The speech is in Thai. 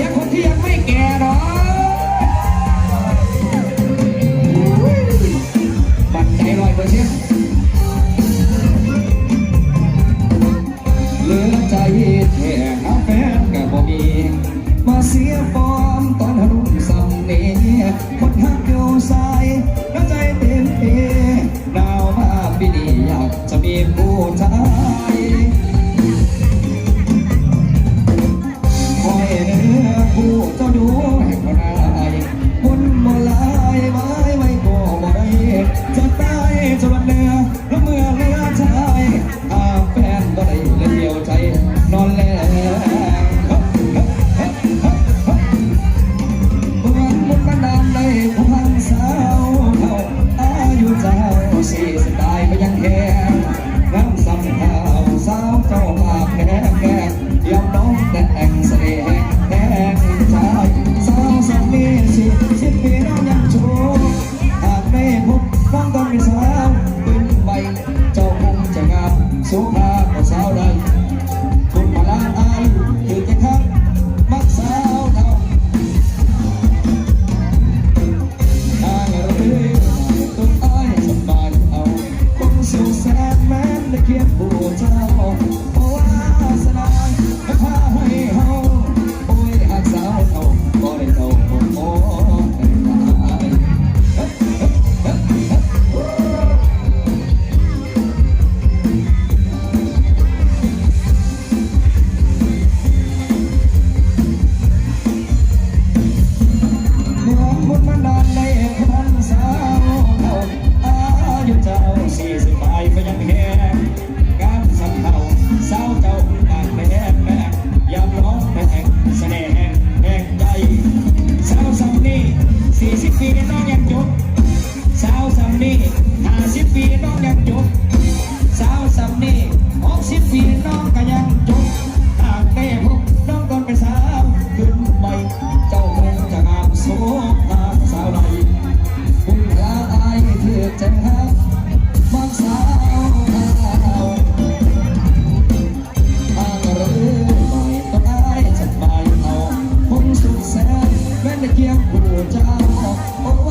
สียงคนที่ยังไม่แก่หรอกบัตรใจลอยเปอร์เซ็นต์เหลือใจแค่หาแฟนกับบ่มี มาเสียฟอร์มตอนรุ่งสำเนียคนหักอยู่สายแล้วใจเต็มเอดาวมาปีนี้อยากจะมีผู้ชาย แสนแม้ในเกียบปวดเจ้าเพราะว่าสลายไม่พา ยี่สิบปีน้องยังจบสาวสามีห้าสิบปีน้องยังจบ โอ้จ้า